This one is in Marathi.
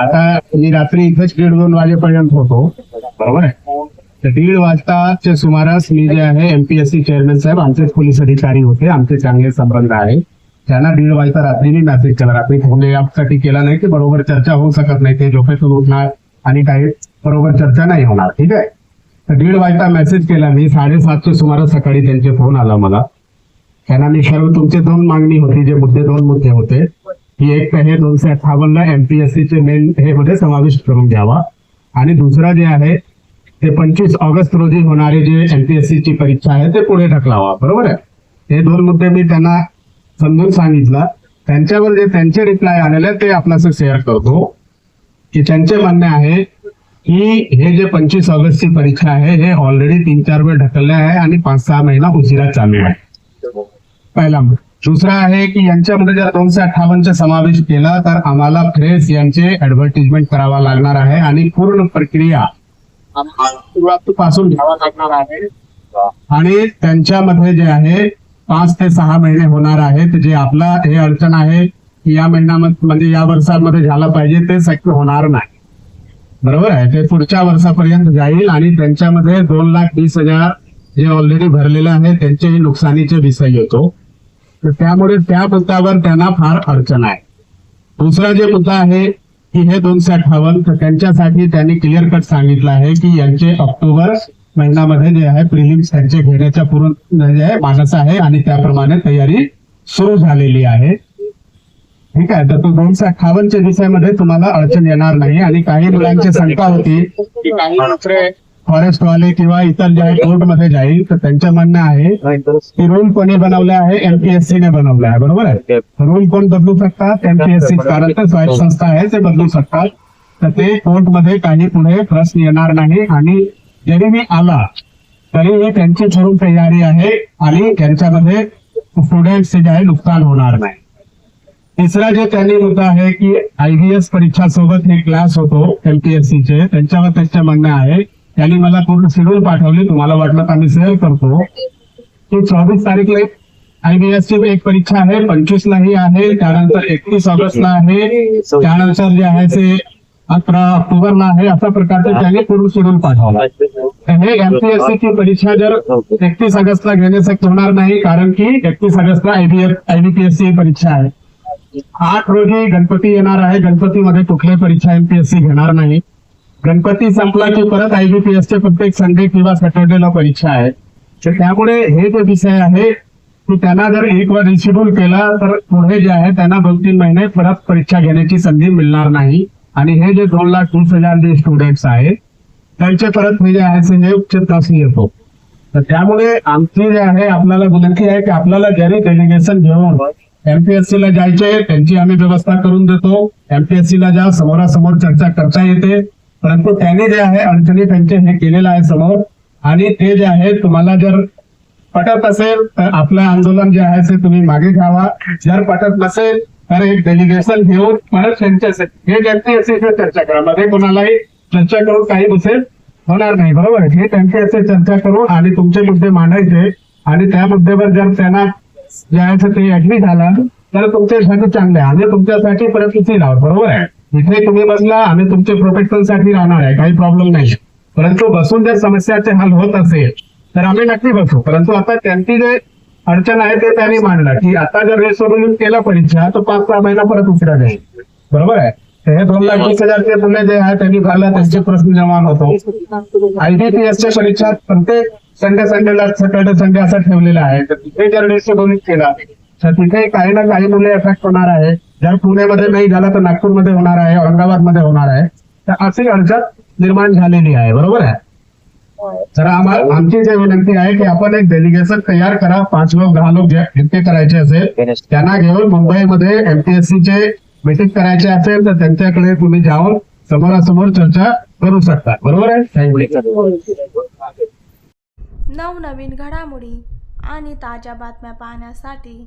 आता मी रात्री इथंच दीड दोन वाजेपर्यंत होतो. बरोबर आहे? तर दीड वाजताच्या सुमारास मी जे आहे एमपीएससी चेअरमॅन साहेब आमचेच पोलीस अधिकारी होते. आमचे चांगले संबंध आहे. त्यांना दीड वाजता रात्री मी मेसेज केला. रात्री फोन यासाठी केला नाही की बरोबर चर्चा होऊ शकत नाही. ते झोपेतून उठणार आणि काही बरोबर चर्चा नाही होणार. ठीक आहे? तर दीड वाजता मेसेज केला मी. साडेसातच्या सुमारास सकाळी त्यांचे फोन आला मला. त्यांना मी सर्व तुमचे दोन मागणी होती. जे मुद्दे दोन मुद्दे होते. की एक तर हे दोनशे अठ्ठावन्न एम पी एस चे मेन हे मध्ये समाविष्ट करून घ्यावा. आणि दुसरा जे आहे ते पंचवीस ऑगस्ट रोजी होणारे जे एम पी एस ची परीक्षा आहे ते पुढे ढकलावा. बरोबर आहे? हे दोन मुद्दे मी त्यांना समजून सांगितलं. त्यांच्यावर जे त्यांचे रिप्लाय आलेले ते आपल्याला शेअर करतो. की त्यांचे म्हणणे आहे की हे जे पंचवीस ऑगस्टची परीक्षा आहे हे ऑलरेडी तीन चार वेळ ढकलले आहे आणि पाच सहा महिना उशिरा चालू आहे. पहिला मुद्दा. दुसरा आहे की यांच्यामध्ये जर दोनशे अठ्ठावन्नचा समावेश केला तर आम्हाला फ्रेश यांचे ऍडव्हर्टिजमेंट करावा लागणार आहे आणि पूर्ण प्रक्रिया सुरुवातीपासून घ्यावा लागणार आहे. आणि त्यांच्यामध्ये जे आहे पाच ते सहा महिने होणार आहेत जे आपला हे अडचण आहे की या महिन्यामध्ये म्हणजे या वर्षामध्ये झालं पाहिजे ते शक्य होणार नाही. बरोबर आहे? ते पुढच्या वर्षापर्यंत जाईल आणि त्यांच्यामध्ये दोन लाख वीस हजार जे ऑलरेडी भरलेले आहे त्यांचेही नुकसानीचे विषय येतो. तर त्यामुळे त्या मुद्द्यावर त्यांना फार अडचण आहे. दुसरा जे मुद्दा आहे की हे दोनशे अठ्ठावन्न तर त्यांच्यासाठी त्यांनी क्लिअर कट सांगितलं आहे की यांचे ऑक्टोबर महिन्यामध्ये जे आहे प्रिलिम्स त्यांचे घेण्याच्या पूर्ण जे आहे मानस आहे आणि त्याप्रमाणे तयारी सुरू झालेली आहे. ठीक आहे तर तो दोनशे अठ्ठावन्नच्या विषयामध्ये तुम्हाला अडचण येणार नाही. आणि काही मुलांची शंका होती. की काही फॉरेस्ट वाले किंवा इतर जे आहे कोर्टमध्ये जाईल तर त्यांचं म्हणणं आहे की रूल कोणी बनवले आहे? एमपीएससी ने बनवले आहे. बरोबर आहे? रूल कोण बदलू शकतात? एमपीएससी कारण ते स्वायत्त संस्था आहे ते बदलू शकतात. तर ते कोर्टमध्ये काही पुढे प्रश्न येणार नाही. आणि जरी मी आला तरीही त्यांची ठरून तयारी आहे आणि त्यांच्यामध्ये स्टुडंटचे जे आहे नुकसान होणार नाही. तिसरा जे त्यांनी मुद्दा आहे की आयबीएस परीक्षा सोबत हे क्लास होतो एमपीएससी चे. त्यांच्यावर त्यांचं म्हणणं आहे त्यांनी मला पूर्ण शेड्यूल पाठवले. तुम्हाला वाटलं तर आम्ही शेअर करतो. की चोवीस तारीखला एक आयबीएस ची एक परीक्षा आहे. पंचवीस लाही आहे. त्यानंतर एकतीस ऑगस्टला आहे. त्यानंतर जे आहे ते अकरा ऑक्टोबरला आहे. अशा प्रकारचं त्याने पूर्ण शेड्यूल पाठवलं. हे एमपीएससी ची परीक्षा जर एकतीस ऑगस्टला घेणे शक्य होणार नाही कारण की एकतीस ऑगस्टला आयबीएस आयबीपीएससी परीक्षा आहे. आठ रोजी गणपती येणार आहे. गणपतीमध्ये कुठल्याही परीक्षा एमपीएससी घेणार नाही. गणपती संपला की परत आयबीपीएस चे प्रत्येक संडे किंवा सॅटर्डेला परीक्षा आहे. तर त्यामुळे हे जे विषय आहे की त्यांना जर एक वर रिशेड्यूल केला तर पुढे जे आहे त्यांना दोन तीन महिने परत परीक्षा घेण्याची संधी मिळणार नाही. आणि हे जे दोन लाख वीस हजार जे स्टुडंट्स आहेत त्यांचे परत हे जे आहे हे उच्च तास येतो. तर त्यामुळे आमची जे आहे आपल्याला विनंती आहे की आपल्याला जरी डेलिगेशन घेऊन एमपीएससी ला जायचे त्यांची आम्ही व्यवस्था करून देतो. एमपीएससी ला जा समोरासमोर चर्चा करता येते. परंतु त्यांनी जे आहे अडचणी त्यांचे हे केलेलं आहे समोर. आणि ते जे आहे तुम्हाला जर पटत असेल तर आपलं आंदोलन जे आहे ते तुम्ही मागे घ्यावा. जर पटत नसेल तर एक डेलिगेशन घेऊन परत त्यांच्या हे एमपीएससी चर्चा करा. मध्ये कोणालाही चर्चा करून काही बसेल होणार नाही बरोबर? हे त्यांची असे चर्चा करू आणि तुमचे मुद्दे मांडायचे. आणि त्या मुद्द्यावर जर त्यांना जे आहे ते- ते ऍग्री झाला तर तुमच्यासाठी चांगले आम्ही तुमच्यासाठी परत किती राहू बरोबर आहे? इथे तुम्ही बसला आम्ही तुमच्या प्रोटेक्शनसाठी राहणार आहे काही प्रॉब्लेम नाही. परंतु बसून जर समस्याचे हल होत असेल तर आम्ही नक्की बसू. परंतु आता त्यांची जे अडचण आहे ते त्यांनी मांडला. की आता जर हे सोडून केला परीक्षा तर पाच सहा महिना परत उशिरा जाईल. बरोबर आहे? हे दोन लाख वीस हजारचे पुणे जे आहे त्यांनी भरला त्यांचे प्रश्न जमान होतो. आयडीपीएसच्या परीक्षा प्रत्येक संडे संडेला सॅटर्डे संडे असं ठेवलेला आहे. तर तिथे जर डिस्ट्रिब्युट केला तर तिथे काही ना काही मुले अफेक्ट होणार आहे. जर पुण्यामध्ये नाही झाला तर नागपूरमध्ये होणार आहे औरंगाबादमध्ये होणार आहे. तर अशी अडचण निर्माण झालेली आहे बरोबर आहे? तर आम्हाला आमची जे विनंती आहे की आपण एक डेलिगेशन तयार करा पाच लोक दहा लोक जे इतके करायचे असेल त्यांना घेऊन मुंबईमध्ये एमपीएससी चे मीटिंग करायचे असेल तर त्यांच्याकडे तुम्ही जाऊन समोरासमोर चर्चा करू शकता बरोबर आहे? थँक्यू नवनवीन घडामोडी आणि ताज्या बातम्या पाहण्यासाठी